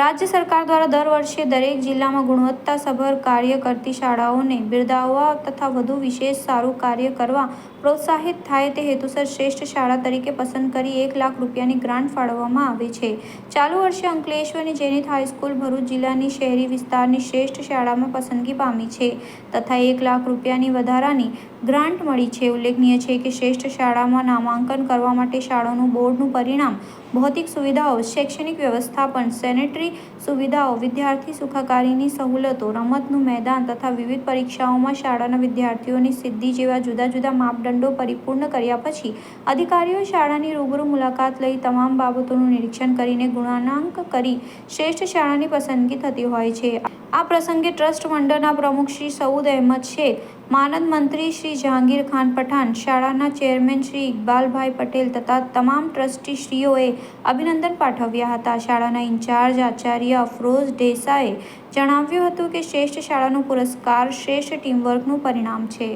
રાજ્ય સરકાર દ્વારા દર વર્ષે દરેક જિલ્લામાં ગુણવત્તાસભર કાર્ય કરતી શાળાઓને બિરદાવવા તથા વધુ વિશેષ સારું કાર્ય કરવા પ્રોત્સાહિત થાય તે હેતુસર શ્રેષ્ઠ શાળા તરીકે પસંદ કરી એક લાખ રૂપિયાની ગ્રાન્ટ ફાળવવામાં આવે છે. ચાલુ વર્ષે અંકલેશ્વરની જેનિથ હાઈસ્કૂલ ભરૂચ જિલ્લાની શહેરી વિસ્તારની શ્રેષ્ઠ શાળામાં પસંદગી પામી છે તથા એક લાખ રૂપિયાની વધારાની ગ્રાન્ટ મળી છે. ઉલ્લેખનીય છે કે શ્રેષ્ઠ શાળામાં નામાંકન કરવા માટે શાળાનું બોર્ડનું પરિણામ, ભૌતિક સુવિધાઓ, શૈક્ષણિક વ્યવસ્થાપન, સેનેટરી સુવિધાઓ, વિદ્યાર્થી સુખાકારીની સહુલતો, રમતનું મેદાન તથા વિવિધ પરીક્ષાઓમાં શાળાના વિદ્યાર્થીઓની સિદ્ધિ જેવા જુદા જુદા માપદંડો પરિપૂર્ણ કર્યા પછી અધિકારીઓ શાળાની રૂબરૂ મુલાકાત લઈ તમામ બાબતોનું નિરીક્ષણ કરીને ગુણાંક કરી શ્રેષ્ઠ શાળાની પસંદગી થતી હોય છે. આ પ્રસંગે ટ્રસ્ટ મંડળના પ્રમુખ શ્રી સઉદ અહેમદ શેખ માનદ મંત્રી શ્રી જહાંગીર ખાન પઠાણ, શાળાના ચેરમેન શ્રી ઇકબાલભાઈ પટેલ તથા તમામ ટ્રસ્ટીશ્રીઓએ અભિનંદન પાઠવ્યા હતા. શાળાના ઇન્ચાર્જ આચાર્ય અફરોઝ ડેસાએ જણાવ્યું હતું કે શ્રેષ્ઠ શાળાનો પુરસ્કાર શ્રેષ્ઠ ટીમવર્કનું પરિણામ છે.